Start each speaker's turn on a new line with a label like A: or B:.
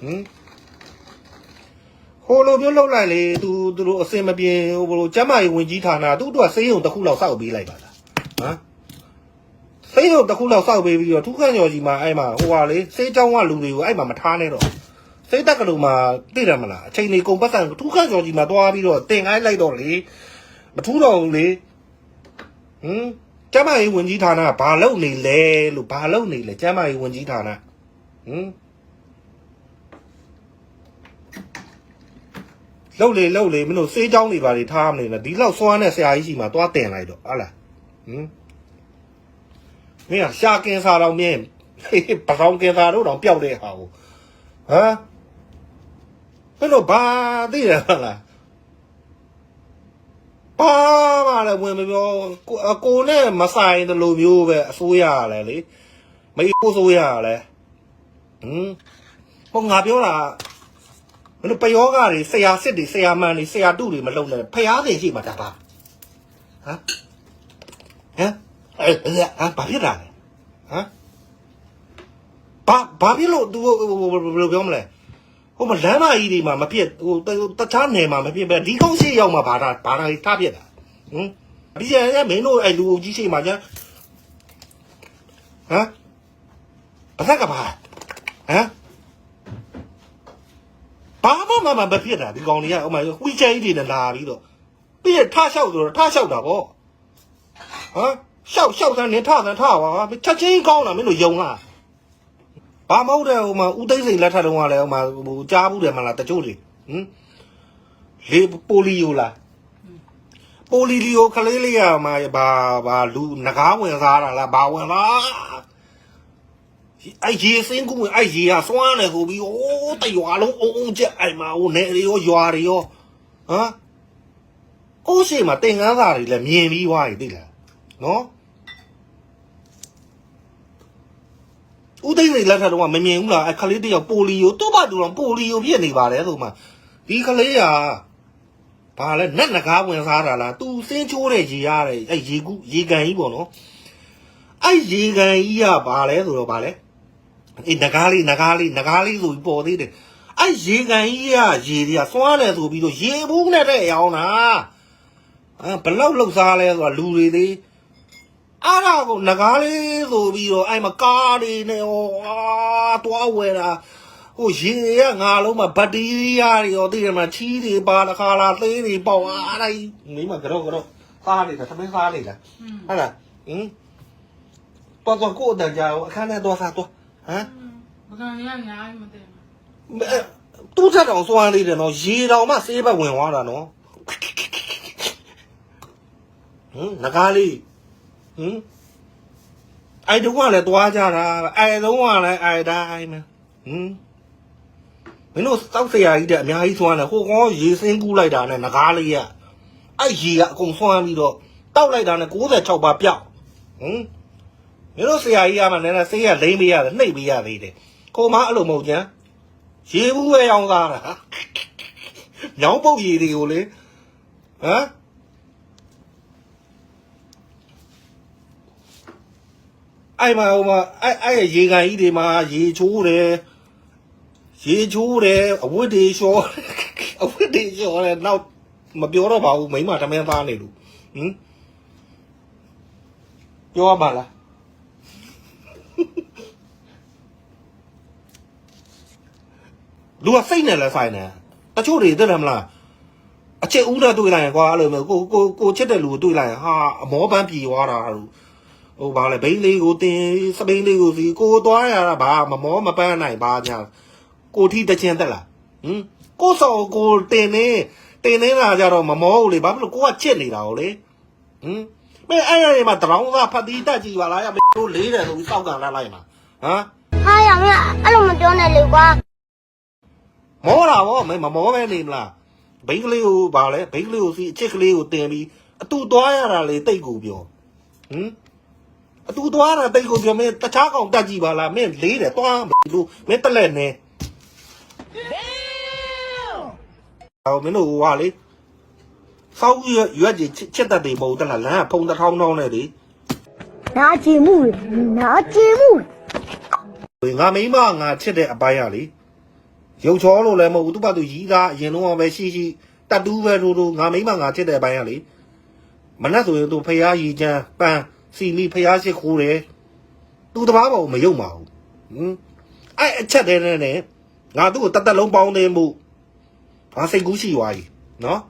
A: ဟင်ဟိုလိုမျိုးလောက်လိုက်လေသူသူတို့အစင်မပြေဟိုဘလိုကျမကြီးဝင်ကြီးဌာနသူ့အတွက်စေးရုံတစ်ခုလောက်စောက်ပေးလိုက်ပါလားဟမ်စေးရုံတစ်ခုလောက်စောက်ပေးပြီးတော့သူခန့်ကျော်ကြီးမှာအဲ့မှာဟိုဟာလေစေးချောင်းကလူတွေကိုအဲ့မှာမထားနဲ့တော့စေးတက်ကလူမှာသိတယ်မလားအချိန်လေးကုန်ပတ်ဆံသူခန့်ကျော်ကြီးမှာတွားပြီးတော့တင်ခိုင်းလိုက်တော့လေမထူးတော့ဘူးလေဟင်ကျမကြီးဝင်ကြီးဌာနကဘာလုပ်နေလဲလို့ဘာလုပ်နေလဲကျမကြီးဝင်ကြီးဌာနဟင် လှုပ်လေလှုပ်လေမင်းတို့စေးချောင်းတွေပါတွေထားမနေနဲ့ဒီလောက်စွမ်းတဲ့ဆရာကြီးရှိမှသွားတင်လိုက်တော့ဟာလားဟင်မင်းကရှာကင်စာတော့မြင်ပကောင်းကင်စာတို့တော့ပျောက်တဲ့ဟာကိုဟမ်မင်းတို့ဘာသိရမလားဘာမှလည်းဝင်မပြောကိုအကိုနဲ့မဆိုင်တလို့မျိုးပဲအစိုးရရလဲလေမေကိုဆိုရရလဲဟမ်ဟောငါပြောတာ မလို့ပယောဂတွေဆရာစစ်တွေဆရာမန်တွေဆရာတုတွေမလုံနဲ့ဖျားတယ်ရှိမှာဒါပါဟမ်ဟမ်အဲ့အဲ့ဟာဘာဖြစ်တာလဲဟမ်ဘာဘာဖြစ်လို့ तू ဘယ်လိုပြောမလဲဟိုမလမ်းမကြီးတွေမှာမဖြစ်ဟိုတခြားနယ်မှာမဖြစ်ပဲဒီကောင်းရှိရောက်မှာဘာသာဘာသာထားဖြစ်တာဟမ်ဒီကျရင်မင်းတို့အဲ့လူအုပ်ကြီးရှိမှာကျဟမ်ဘာသာကဘာဟမ်ဘာ မှမမမဖြစ်တာဒီကောင်တွေကဥမာဝီချဲကြီးတွေနဲ့လာပြီးတော့ပြီးရထလျှောက်ဆိုတော့ထလျှောက်တာပေါ့ဟမ်လျှောက်လျှောက်စမ်းနေထစမ်းထပါချက်ချင်းကောင်းတာမင်းတို့ယုံလားဘာမဟုတ်တဲ့ဟိုမှာဦးသိန်းစိန်လက်ထက်တုန်းကလည်းဟိုမှာဟိုကြားဘူးတယ်မလားတချို့တွေဟမ်လေပိုလီယိုလားပိုလီလီယိုကလေးလေးရမှာဘာဘာလူငကားဝင်စားတာလားဘာဝင်လား အဲ့ရေစင်းကူအဲ့ရေဟာစွမ်းတယ်ဆိုပြီးအိုးတရွာလုံးအုံအုံကျက်အဲ့မှာဟိုနေတွေရောရွာတွေရောဟမ်ကိုယ်ရှိမှာတင်ကန်းစာတွေလည်းမြင်ပြီးွားပြီသိလားနော်ဦးသိန်းစိန်လက်ထက်တော့မမြင်ဘူးလားအဲ့ခလေးတယောက်ပိုလီယိုသူ့ဘာသူတော့ပိုလီယိုဖြစ်နေပါတယ်ဆိုမှဒီခလေးဟာဘာလဲနက်နကားဝင်စားတာလားသူစင်းချိုးတဲ့ရေရတယ်အဲ့ရေကူးရေကန်ကြီးပေါ့နော်အဲ့ရေကန်ကြီးကဘာလဲဆိုတော့ဘာလဲ အေးနဂါးလေးနဂါးလေးနဂါးလေးဆိုပြီးပေါ်သေးတယ်အဲ့ရေကန်ကြီးကရေတွေကစွမ်းတယ်ဆိုပြီးတော့ရေဘူးနဲ့တဲ့ရောင်းတာအဲဘလောက်လှုပ်စားလဲဆိုတာလူတွေသေးအားရကိုနဂါးလေးဆိုပြီးတော့အဲ့မှာကားတွေနဲ့ဟောအာတွားဝယ်တာဟိုရေကငါလုံးမှာဘတ်တီးရီးယားတွေရောသိတယ်မလားချီးတွေပါတခါလာသေးတွေပေါက်အားတိုင်းမိမကတော့ကတော့စားနေတာသမင်းစားနေတာဟုတ်လားဟင်တော့တော့ကိုယ်တန်ကြအောင်အခန်းထဲတော့စားတော့ ဟမ်
B: ဘကန်ရအများကြီးမသိဘူး
A: အဲတူးချက်တောင်စွမ်းလေးတယ်နော်ရေတောင်မှဆေးဘက်ဝင်သွားတာနော်ဟင်ငကားလေးဟင်အဲ့တုန်းကလည်းတွားကြတာအဲ့တုန်းကလည်းအဲ့တိုင်းပဲဟင်မင်းတို့တောက်ဆရာကြီးတဲ့အများကြီးစွမ်းတယ်ဟိုကောရေစင်းကူးလိုက်တာနဲ့ငကားလေးကအဲ့ရေကအကုန်စွမ်းပြီးတော့တောက်လိုက်တာနဲ့66ပါပြောက်ဟင် မင်းတို့ဆရာကြီးကမှလည်းဆေးရလိမ့်ပေးရတယ်နှိပ်ပေးရသေးတယ်ကိုမအဲ့လိုမဟုတ်ကြမ်းရေဘူးပဲရောင်းသားတာညောင်းပုတ်ရေတွေကိုလေဟမ်အဲ့မှာဟိုမှာအဲ့အဲ့ရေကန်ကြီးတွေမှာရေချိုးတယ်ရေချိုးတယ်အဝတ်တွေလျှော်အဝတ်တွေလျှော်တယ်နောက်မပြောတော့ပါဘူးမိမတမန်သားနေလို့ဟင်ပြောရပါလား လူကစိတ်နဲ့လည်းဆိုင်တယ်တချို့တွေသိတယ်မလားအချက်ဦးနဲ့တွေ့လိုက်ရင်ကွာအဲ့လိုမျိုးကိုကိုကိုချစ်တဲ့လူကိုတွေ့လိုက်ရင်ဟာအမောပန်းပြေသွားတာဟိုဟိုဘာလဲဘိန်းလေးကိုတင်စပိန်လေးကိုစီကိုသွားရတာဘာမမောမပန်းနိုင်ဘာညာကိုထီတချင်းတက်လားဟင်ကိုစောကိုတင်နေတင်နေတာကြတော့မမောဘူးလေဘာဖြစ်လို့ကိုကချစ်နေတာကိုလေဟင်မဲအဲ့ရတွေမှာတရောင်းသားဖတ်တီးတက်ကြည့်ပါလားရမတို့လေးတယ်ဆိုပြီးစောက်ကန်လာလိုက်မှာဟမ်
C: ဟာရမင်းအဲ့လိုမပြောနဲ့လေကွာ
A: မောတာဗောမင်းမမောပဲနေမလားဘိန်းကလေးကိုဗာလဲဘိန်းကလေးကိုစီအချစ်ကလေးကိုတင်ပြီးအတူသွားရတာလေတိတ်ကိုပြောဟင်အတူသွားတာတိတ်ကိုပြောမင်းတခြားကောင်တက်ကြည့်ပါလားမင်းလေးတယ်သွားမလို့မင်းတက်လက်နေဟောမင်းတို့ဟွာလေစောက်ရွက်ရွက်ကြီးချစ်တတ်တယ်မဟုတ်တလားလမ်းကဖုံတစ်ထောင်းထောင်းနဲ့လေ
C: နာကျင်မှုနာကျင်မှု
A: ငါမိမငါချစ်တဲ့အပိုင်းရလေ ရုပ်ချောလို့လည်းမဟုတ်ဘူးသူ့ဘာသူရီးသားအရင်တော့ပဲရှိရှိတတ်တူးပဲထိုးထိုးငါမိမငါချစ်တဲ့ဘိုင်းကလေမနဲ့ဆိုရင်သူဖျားရီချမ်းပန်းစီမီဖျားရှိခိုးတယ်သူတပားပေါ်မယုံပါဘူးဟင်အဲ့အချက်တည်းနဲ့ငါသူ့ကိုတတ်တက်လုံးပေါင်းသိမှုငါစိတ်ကူးရှိသွားပြီနော်